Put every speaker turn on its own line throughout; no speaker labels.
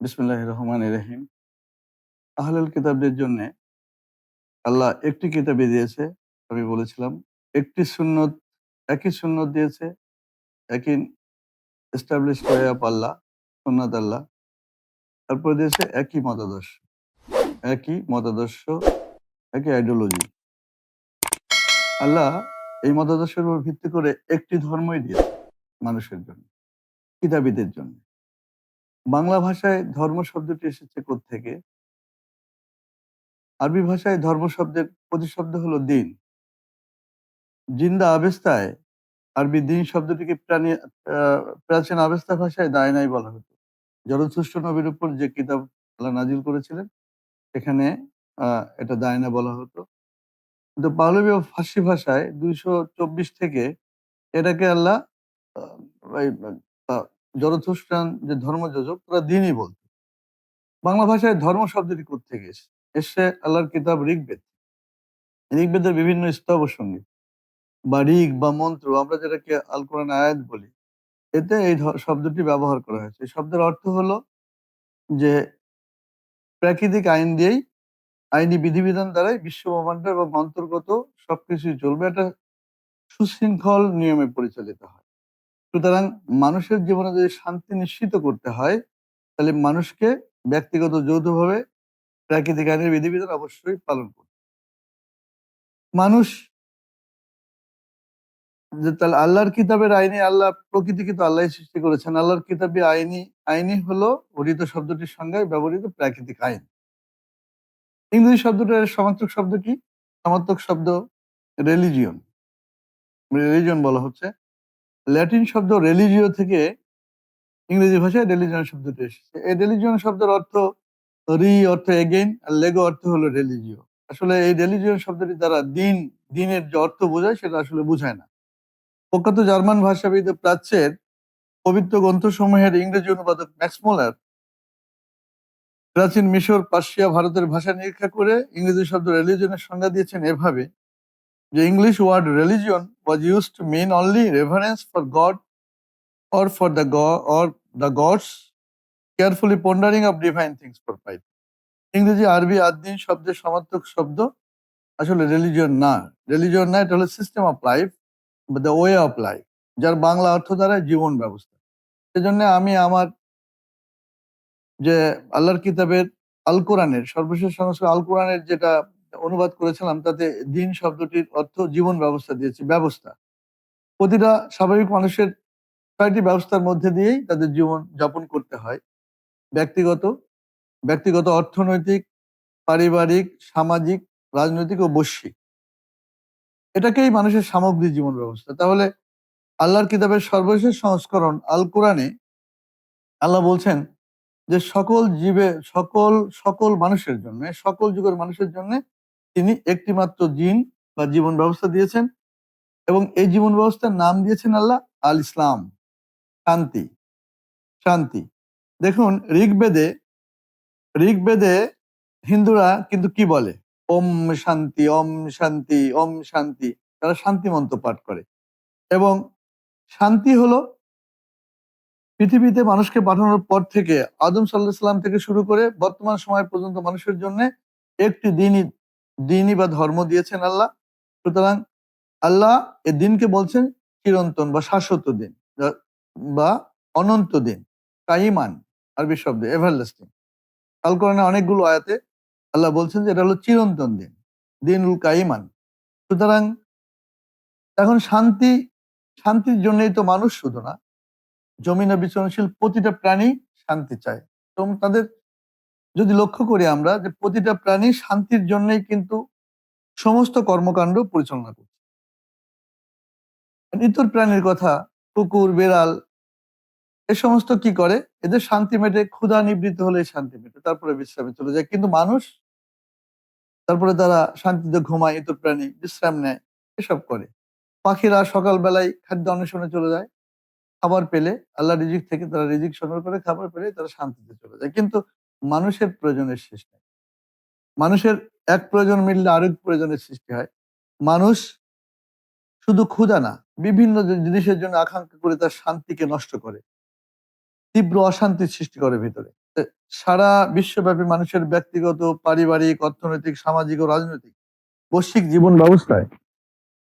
বিসমুল্লাহ রহমান রহিম। আহলুল কিতাবদের জন্যে আল্লাহ একটি কিতাবে দিয়েছে, আমি বলেছিলাম। একটি সুন্নত, একই সুন্নত দিয়েছে, একই এস্টাবলিশ অফ আল্লাহ, সুন্নত আল্লাহ। তারপর দিয়েছে একই মতাদর্শ একই মতাদর্শ, একই আইডিওলজি আল্লাহ এই মতাদর্শের উপর ভিত্তি করে একটি ধর্মই দিয়েছে মানুষের জন্য, কিতাবীদের জন্য। বাংলা ভাষায় ধর্ম শব্দটি এসেছে থেকে আরবি ভাষায় ধর্ম শব্দের প্রতিশব্দ হলো দিন। জিন্দা আবেস্তায় আরবি দিন শব্দটিকে প্রাণী প্রাচীন আবেস্তা ভাষায় দায়নাই বলা হতো। জরথুষ্ট নবীর উপর যে কিতাব আল্লাহ নাজিল করেছিলেন, সেখানে এটা দায়না বলা হতো। কিন্তু পাহলবী ও ফার্সি ভাষায় দুইশো চব্বিশ থেকে এটাকে আল্লাহ জরথুস্টান যে ধর্মযোজক তারা দিনই বলতো। বাংলা ভাষায় ধর্ম শব্দটি থেকে এসে এসছে আল্লাহর কিতাব ঋগ্বেদ। ঋগ্বেদের বিভিন্ন স্তব সংগীত। বা ঋগ বা মন্ত্র, আমরা যেটাকে আল কোরআন আয়াত বলি, এতে এই শব্দটি ব্যবহার করা হয়েছে। এই শব্দের অর্থ হলো যে প্রাকৃতিক আইন দিয়েই, আইনি বিধিবিধান দ্বারাই বিশ্ব ব্রহ্মাণ্ড এবং অন্তর্গত সবকিছুই চলবে। এটা সুশৃঙ্খল নিয়মে পরিচালিত হয়। সুতরাং মানুষের জীবনে যদি শান্তি নিশ্চিত করতে হয়, তাহলে মানুষকে ব্যক্তিগত যৌথভাবে প্রাকৃতিক আইনের বিধিবিধান অবশ্যই পালন করতে মানুষ যে তাহলে আল্লাহর কিতাবের আইনি, আল্লাহ প্রকৃতিকে তো আল্লাহ সৃষ্টি করেছেন। আল্লাহর কিতাবে আইনি আইনি হলো অরিত শব্দটির সঙ্গে ব্যবহৃত প্রাকৃতিক আইন। ইংরেজি শব্দটার সমার্থক শব্দ কি? সমার্থক শব্দ রিলিজিয়ন রিলিজিয়ন বলা হচ্ছে। ল্যাটিন শব্দ রেলিজিও থেকে ইংরেজি ভাষায় রিলিজিয়ন শব্দটি এসেছে। এই রিলিজিয়ন শব্দের অর্থ রি অর্থ এগেইন আর লেগো অর্থ হলো রিলিজিও আসলে এই রিলিজিয়ন শব্দটি দ্বারা দিন, দিনের যে অর্থ বোঝায় সেটা আসলে বোঝায় না। প্রখ্যাত জার্মান ভাষাবিদ প্রাচ্যের পবিত্র গ্রন্থসমূহের ইংরেজি অনুবাদক ম্যাক্সমোলার প্রাচীন মিশর পার্সিয়া ভারতের ভাষা নিরীক্ষা করে ইংরেজি শব্দ রিলিজনের সংজ্ঞা দিয়েছেন এভাবে যে English word religion was use to mean only reference for God or for the or the gods carefully pondering of divine things for pipe ইংরেজি আরবি আদিন শব্দের সমার্থক শব্দ আসলে রিলিজিয়ন না। রিলিজিয়ন না, এটা হলো system of life the way of life যার বাংলা অর্থ দ্বারা জীবন ব্যবস্থা। সেজন্য আমি আমার যে আল্লাহর কিতাবের আল কোরআনের, সর্বশেষ সংস্কার আল কোরআনের যেটা অনুবাদ করেছিলাম, তাতে দিন শব্দটির অর্থ জীবন ব্যবস্থা দিয়েছে, ব্যবস্থা। প্রতিটা স্বাভাবিক মানুষের ছয়টি ব্যবস্থার মধ্যে দিয়েই তাদের জীবন যাপন করতে হয়। ব্যক্তিগত ব্যক্তিগত অর্থনৈতিক, পারিবারিক, সামাজিক, রাজনৈতিক ও বৈশ্বিক। এটাকেই মানুষের সামগ্রিক জীবন ব্যবস্থা। তাহলে আল্লাহর কিতাবের সর্বশেষ সংস্করণ আল কোরআনে আল্লাহ বলছেন যে সকল জীবে, সকল সকল মানুষের জন্য, সকল যুগের মানুষের জন্য তিনি একটি মাত্র জিন বা জীবন ব্যবস্থা দিয়েছেন এবং এই জীবন ব্যবস্থার নাম দিয়েছেন আল্লাহ আল ইসলাম। শান্তি। শান্তি। দেখুন, ঋগ্বেদে ঋগ্বেদে হিন্দুরা কিন্তু কি বলে? ওম শান্তি ওম শান্তি ওম শান্তি। তারা শান্তি মন্ত্র পাঠ করে। এবং শান্তি হলো পৃথিবীতে মানুষকে পাঠানোর পর থেকে আদম সাল্লাহ সাল্লাম থেকে শুরু করে বর্তমান সময় পর্যন্ত মানুষের জন্য একটি দিনই দিনই বা ধর্ম দিয়েছেন আল্লাহ। সুতরাং আল্লাহ এ দিনকে বলছেন চিরন্তন বা শাশ্বত দিন বা অনন্ত দিন। কাইমান, আরবি শব্দ এভারলাস্টিং কোরআনে অনেকগুলো আয়াতে আল্লাহ বলছেন যে এটা হলো চিরন্তন দিন, দিনুল কাইমান। সুতরাং এখন শান্তি, শান্তির জন্যই তো মানুষ শুধু না, জমিনে বিচরণশীল প্রতিটা প্রাণী শান্তি চায়। এবং তাদের যদি লক্ষ্য করি আমরা যে প্রতিটা প্রাণী শান্তির জন্যই কিন্তু সমস্ত কর্মকাণ্ড পরিচালনা করছে। ইতর প্রাণীর কথা, কুকুর, বেড়াল, এ সমস্ত কি করে? এদের শান্তি মেটে, ক্ষুধা নিবৃত্ত হলে শান্তি মেটে, তারপরে বিশ্রামে চলে যায়। কিন্তু মানুষ, তারপরে তারা শান্তিতে ঘুমায়, ইতর প্রাণী বিশ্রাম নেয়, এসব করে। পাখিরা সকালবেলায় খাদ্য অন্বেষণে চলে যায়, খাবার পেলে আল্লাহ রিজিক থেকে তারা রিজিক সংগ্রহ করে, খাবার পেলে তারা শান্তিতে চলে যায়। কিন্তু মানুষের প্রয়োজনের নেই মানুষের এক প্রয়োজন মিললে আরেক প্রয়োজনের সৃষ্টি হয় মানুষ শুধু ক্ষুধা না বিভিন্ন জিনিসের জন্য আকাঙ্ক্ষা করে তার শান্তিকে নষ্ট করে তীব্র অশান্তির সৃষ্টি করে ভিতরে সারা বিশ্বব্যাপী মানুষের ব্যক্তিগত, পারিবারিক, অর্থনৈতিক, সামাজিক ও রাজনৈতিক বৈশ্বিক জীবন ব্যবস্থায়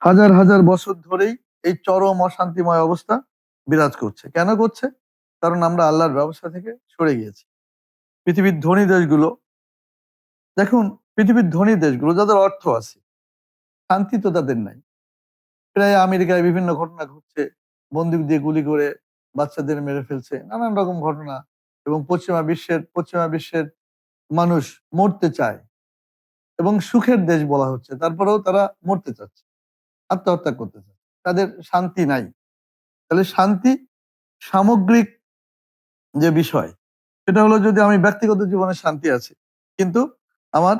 হাজার, হাজার বছর ধরেই এই চরম অশান্তিময় অবস্থা বিরাজ করছে। কেন করছে? কারণ আমরা আল্লাহর ব্যবস্থা থেকে সরে গিয়েছি। পৃথিবীর ধনী দেশগুলো দেখুন পৃথিবীর ধনী দেশগুলো যাদের অর্থ আছে, শান্তি তো তাদের নাই। প্রায় আমেরিকায় বিভিন্ন ঘটনা ঘটছে। বন্দুক দিয়ে গুলি করে বাচ্চাদের মেরে ফেলছে। নানান রকম ঘটনা এবং পশ্চিমা বিশ্বের পশ্চিমা বিশ্বের মানুষ মরতে চায়। এবং সুখের দেশ বলা হচ্ছে। তারপরেও তারা মরতে চাচ্ছে। আত্মহত্যা করতে চাচ্ছে। তাদের শান্তি নাই। তাহলে শান্তি সামগ্রিক যে বিষয় সেটা হলো যদি আমি ব্যক্তিগত জীবনে শান্তি আছে। কিন্তু আমার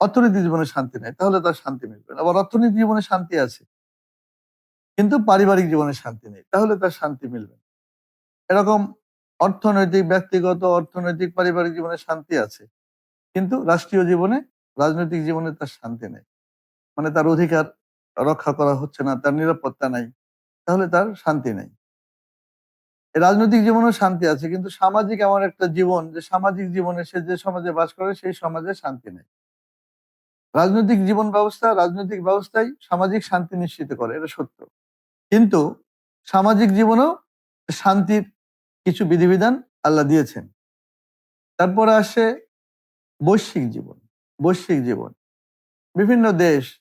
অর্থনীতি জীবনে শান্তি নাই। তাহলে তার শান্তি মিলবে। আবার অর্থনৈতিক জীবনে শান্তি আছে। কিন্তু পারিবারিক জীবনে শান্তি নেই। তাহলে তার শান্তি মিলবে এরকম অর্থনৈতিক, ব্যক্তিগত, অর্থনৈতিক, পারিবারিক জীবনে শান্তি আছে। কিন্তু রাষ্ট্রীয় জীবনে, রাজনৈতিক জীবনে তার শান্তি নেই। মানে তার অধিকার রক্ষা করা হচ্ছে না, তার নিরাপত্তা নাই। তাহলে তার শান্তি নেই। রাজনৈতিক জীবনেও শান্তি আছে কিন্তু সামাজিক এমন একটা জীবন যে সামাজিক জীবনে সে যে সমাজে বাস করে সেই সমাজে শান্তি নেই। রাজনৈতিক জীবন ব্যবস্থা, রাজনৈতিক ব্যবস্থাই সামাজিক শান্তি নিশ্চিত করে। এটা সত্য। কিন্তু সামাজিক জীবনেও শান্তির কিছু বিধিবিধান আল্লাহ দিয়েছেন। তারপরে আসে বৈশ্বিক জীবন, বৈশ্বিক জীবন। বিভিন্ন দেশ,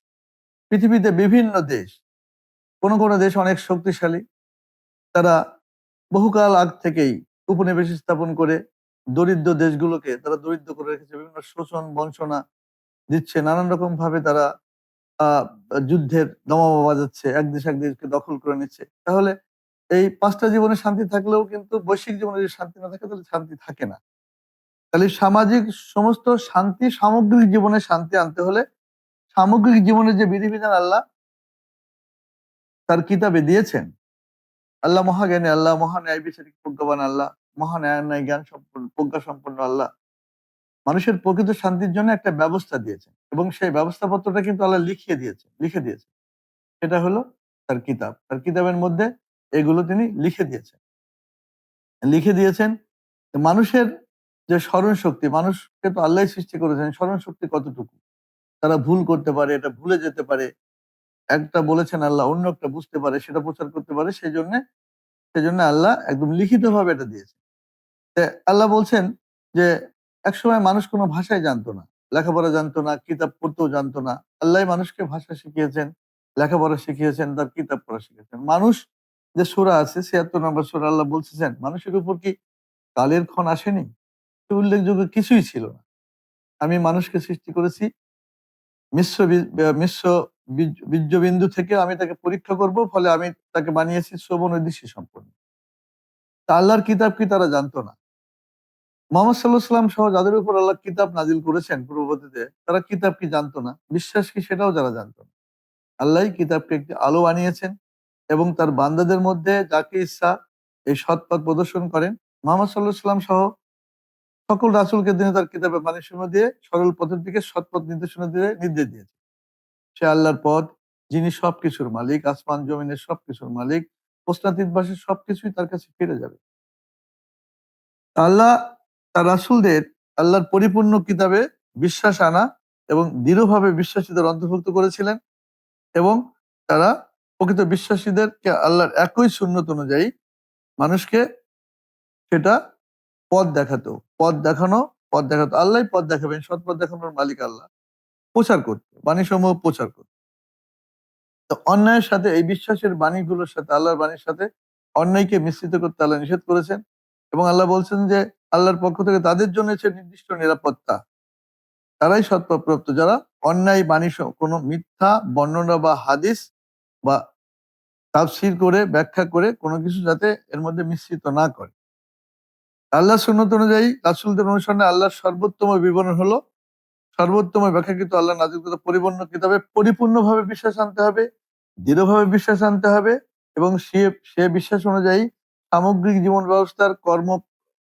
পৃথিবীতে বিভিন্ন দেশ, কোন, কোন দেশ অনেক শক্তিশালী। তারা বহুকাল আগ থেকেই উপনিবেশ স্থাপন করে দরিদ্র দেশগুলোকে তারা দরিদ্র করে রেখেছে। বিভিন্ন শোষণ, বঞ্চনা দিচ্ছে। নানান রকম ভাবে তারা যুদ্ধের দামামা বাজাচ্ছে। এক দেশ এক দেশকে দখল করে নিচ্ছে। তাহলে এই পাঁচটা জীবনে শান্তি থাকলেও কিন্তু বৈশ্বিক জীবনে যদি শান্তি না থাকে তাহলে শান্তি থাকে না। তাহলে সামাজিক সমস্ত শান্তি সামগ্রিক জীবনে শান্তি আনতে হলে সামগ্রিক জীবনের যে বিধিবিধান আল্লাহ তার কিতাবে দিয়েছেন। আল্লাহ মহাজ্ঞানী আল্লাহ, মহা ন্যায় বিচারিক প্রজ্ঞাবান আল্লাহ, মহা ন্যায় জ্ঞান সম্পন্ন প্রজ্ঞা সম্পন্ন আল্লাহ। মানুষের প্রকৃত শান্তির জন্য একটা ব্যবস্থা দিয়েছেন এবং সেই ব্যবস্থাপত্রটা কিন্তু আল্লাহ লিখিয়ে দিয়েছে লিখে দিয়েছে সেটা হলো তার কিতাব। তার কিতাবের মধ্যে এগুলো তিনি লিখে দিয়েছেন। লিখে দিয়েছেন মানুষের যে স্মরণ শক্তি, মানুষকে তো আল্লাহই সৃষ্টি করেছেন। স্মরণ শক্তি কতটুকু? তারা ভুল করতে পারে, এটা ভুলে যেতে পারে। একটা বলেছেন আল্লাহ, অন্য একটা বুঝতে পারে, সেটা প্রচার করতে পারে। সেজন্যে সেজন্য আল্লাহ একদম লিখিতভাবে এটা দিয়েছেন। তে আল্লাহ বলছেন যে, একসময় মানুষ কোনো ভাষায় জানতো না। লেখাপড়া জানতো না, কিতাব পড়তেও জানতো না। আল্লাহই মানুষকে ভাষা শিখিয়েছেন, লেখাপড়া শিখিয়েছেন, তার কিতাব পড়া শিখিয়েছেন। মানুষ যে সূরা আছে ৭৬ নম্বর সূরা আল্লাহ বলতেছেন, মানুষের উপর কি কালের ক্ষণ আসেনি? উল্লেখযোগ্য কিছুই ছিল না। আমি মানুষকে সৃষ্টি করেছি মিশ্র মিশ্র বীর্যবিন্দু থেকে আমি তাকে পরীক্ষা করব। ফলে আমি তাকে বানিয়েছি শ্রবণ দৃষ্টি সম্পন্ন। তা আল্লাহর কিতাব কি তারা জানতো না? মোহাম্মদ সাল্লাল্লাহু আলাইহি ওয়াসাল্লাম সহ যাদের উপর আল্লাহ কিতাব নাজিল করেছেন পূর্ববর্তীতে, তারা কিতাব কি জানতো না? বিশ্বাস কি সেটাও যারা জানতো না। আল্লাহই কিতাবকে একটি আলো বানিয়েছেন এবং তার বান্দাদের মধ্যে যাকে ইচ্ছা এই সৎ পথ প্রদর্শন করেন। মোহাম্মদ সাল্লাল্লাহু আলাইহি ওয়াসাল্লাম সহ সকল রাসুলকে তিনি তার কিতাবে বাণীসমূহ দিয়ে সরল পথের দিকে সৎ পথ নির্দেশনা দিয়ে নির্দেশ দিয়েছেন। সে আল্লাহর পথ, যিনি সবকিছুর মালিক, আসমান জমিনের সবকিছুর মালিক, প্রশ্নাতীত বাসের সবকিছুই তার কাছে ফিরে যাবে। আল্লাহ তার রাসূলদের আল্লাহর পরিপূর্ণ কিতাবে বিশ্বাস আনা এবং দৃঢ়ভাবে বিশ্বাসীদের অন্তর্ভুক্ত করেছিলেন এবং তারা প্রকৃত বিশ্বাসীদেরকে আল্লাহর একই শূন্যত অনুযায়ী মানুষকে সেটা পথ দেখাতো। পথ দেখানো, পথ দেখাতো। আল্লাহ পথ দেখাবেন। সৎ পথ দেখানোর মালিক আল্লাহ। প্রচার করত। বাণীসমূহ প্রচার করত। তো অন্যায়ের সাথে এই বিশ্বাসের বাণীগুলোর সাথে আল্লাহর বাণীর সাথে অন্যায়কে মিশ্রিত করতে আল্লাহ নিষেধ করেছেন এবং আল্লাহ বলছেন যে আল্লাহর পক্ষ থেকে তাদের জন্য সে নির্দিষ্ট নিরাপত্তা। তারাই সৎপথপ্রাপ্ত যারা অন্যায় বাণী কোন মিথ্যা বর্ণনা বা হাদিস বা তাফসীর করে ব্যাখ্যা করে কোনো কিছু যাতে এর মধ্যে মিশ্রিত না করে। আল্লাহর সুন্নত অনুযায়ী রাসূলদের অনুসরণে আল্লাহর সর্বোত্তম বিবরণ হলো সর্বোত্তম ব্যাখ্যাকৃত আল্লাহ নাযিলকৃত পরিপূর্ণ কিতাবে পরিপূর্ণভাবে বিশ্বাস আনতে হবে, দৃঢ়ভাবে বিশ্বাস আনতে হবে এবং সে সে বিশ্বাস অনুযায়ী সামগ্রিক জীবন ব্যবস্থার কর্ম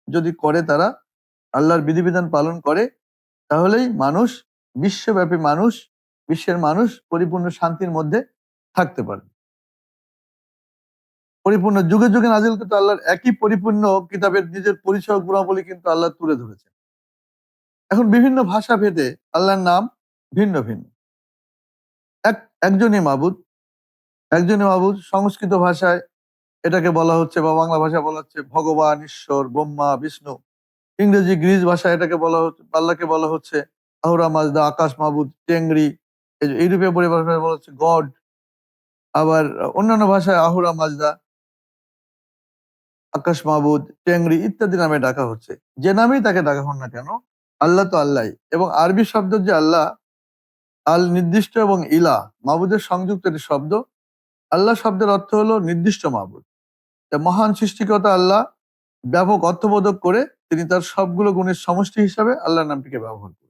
যদি করে তারা আল্লাহর বিধিবিধান পালন করে তাহলেই মানুষ বিশ্বব্যাপী মানুষ, বিশ্বের মানুষ পরিপূর্ণ শান্তির মধ্যে থাকতে পারবে। পরিপূর্ণ, যুগে যুগে নাজিল কিন্তু আল্লাহর একই পরিপূর্ণ কিতাবের নিজের পরিচয় গুণাবলী কিন্তু আল্লাহ তুলে ধরেছেন। এখন বিভিন্ন ভাষা ভেদে আল্লাহর নাম ভিন্ন ভিন্ন। এক, একজনই মাবুদ একজনই মাবুদ সংস্কৃত ভাষায় এটাকে বলা হচ্ছে বা বাংলা ভাষা বলা হচ্ছে ভগবান, ঈশ্বর, ব্রহ্মা, বিষ্ণু। ইংরেজি, গ্রিস ভাষায় এটাকে বলা হচ্ছে, আল্লাহকে বলা হচ্ছে আহুরা, মাজদা, আকাশ মাবুদ, টেংরি, এই যে ইউরোপীয় পরিভাষায় বলা হচ্ছে গড। আবার অন্যান্য ভাষায় আহুরা, মাজদা আকাশ মাহবুদ, টেংরি ইত্যাদি নামে ডাকা হচ্ছে। যে নামেই তাকে ডাকা হন না কেন, আল্লাহ তো আল্লাহ এবং আরবি শব্দ যে আল্লাহ আল নির্দিষ্ট এবং ইলা, মাহবুদের সংযুক্ত একটি শব্দ, আল্লাহ শব্দের অর্থ হলো নির্দিষ্ট মাহবুদ। মহান সৃষ্টিকর্তা আল্লাহ ব্যাপক অর্থবোধক করে তিনি তার সবগুলো গুণের সমষ্টি হিসাবে আল্লাহর নামটিকে ব্যবহার করেন